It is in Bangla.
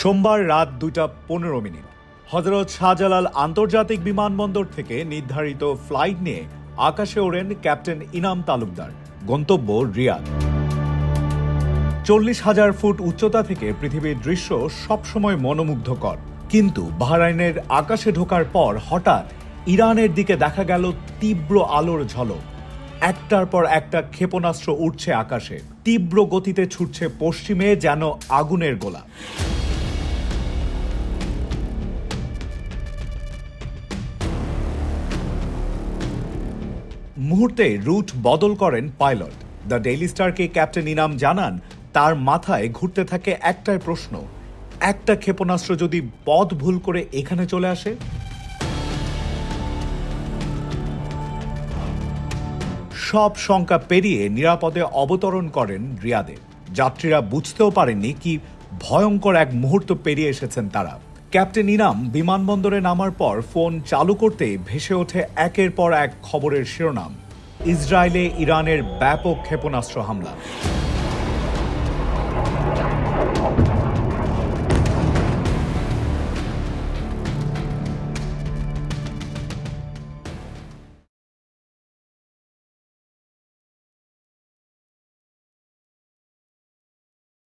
সোমবার রাত দুইটা পনেরো মিনিট। হজরত শাহজালাল আন্তর্জাতিক বিমানবন্দর থেকে নির্ধারিত ফ্লাইট নিয়ে আকাশে ওড়েন ক্যাপ্টেন ইনাম তালুকদার। গন্তব্য রিয়াদ। চল্লিশ হাজার ফুট উচ্চতা থেকে পৃথিবীর দৃশ্য সবসময় মনোমুগ্ধকর। কিন্তু বাহরাইনের আকাশে ঢোকার পর হঠাৎ ইরানের দিকে দেখা গেল তীব্র আলোর ঝলক। একটার পর একটা ক্ষেপণাস্ত্র উঠছে আকাশে। তীব্র গতিতে ছুটছে পশ্চিমে যেন আগুনের গোলা। মুহূর্তে রুট বদল করেন পাইলট। দ্য ডেইলি স্টারকে ক্যাপ্টেন ইনাম জানান, তার মাথায় ঘুরতে থাকে একটাই প্রশ্ন, একটা ক্ষেপণাস্ত্র যদি পথ ভুল করে এখানে চলে আসে? সব শঙ্কা পেরিয়ে নিরাপদে অবতরণ করেন রিয়াদে। যাত্রীরা বুঝতেও পারেননি কি ভয়ঙ্কর এক মুহূর্ত পেরিয়ে এসেছেন তারা। ক্যাপ্টেন ইনাম বিমানবন্দরে নামার পর ফোন চালু করতে ভেসে ওঠে একের পর এক খবরের শিরোনাম। ইসরায়েলে ইরানের ব্যাপক ক্ষেপণাস্ত্র হামলা।